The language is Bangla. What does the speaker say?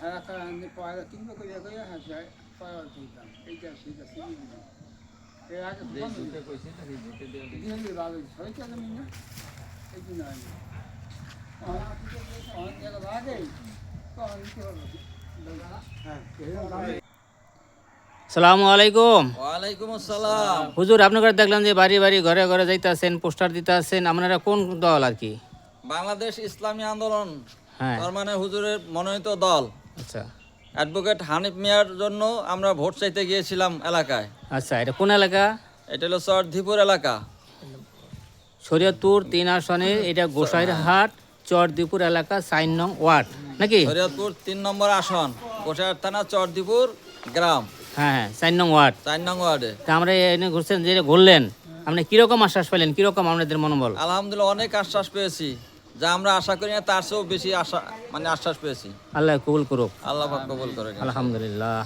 এলাকা আমি পয়লা কিনবে করে করে হাসে পয়লা দিতাম এইটা সেটা কিনে দিলাম এর আগে দিলে ভালো হয়েছে। আমি না? এই জন্য আমি অনেক জায়গা লাগে তখন কি হ্যাঁ। সালামু আলাইকুম। ওয়ালাইকুম আসসালাম। হুজুর আপনারা দেখলাম যে বাড়ি বাড়ি ঘরে ঘরে যাইতাছেন পোস্টার দিতেছেন। আপনারা কোন দল আর কি? বাংলাদেশ ইসলামী আন্দোলন। হ্যাঁ। তার মানে হুজুরের মনোনীত দল। আচ্ছা। অ্যাডভোকেট হানিফ মিয়ার জন্য আমরা ভোট চাইতে গিয়েছিলাম এলাকায়। আচ্ছা এটা কোন এলাকা? এটা হলো চরধিপুর এলাকা। শরীয়তপুর তিন আসনের এটা গোসাইরহাট চরদীপুর এলাকা সাইন নং ওয়ার্ড নাকি? শরীয়তপুর তিন নম্বর আসন কোষার থানা চরদিপুর গ্রাম। হ্যাঁ হ্যাঁ সাইন নং ওয়ার্ড। চার নং ওয়ার্ডে। তা আমরা এনে ঘুরছেন যে ঘুরলেন আপনি কীরকম আশ্বাস পেলেন কীরকম আপনাদের মনোবল? আলহামদুলিল্লাহ অনেক আশ্বাস পেয়েছি। যা আমরা আশা করি না তার চেয়েও বেশি আশা মানে আশ্বাস পেয়েছি। আল্লাহ কবুল করুক। আল্লাহ কবুল করুক আলহামদুলিল্লাহ।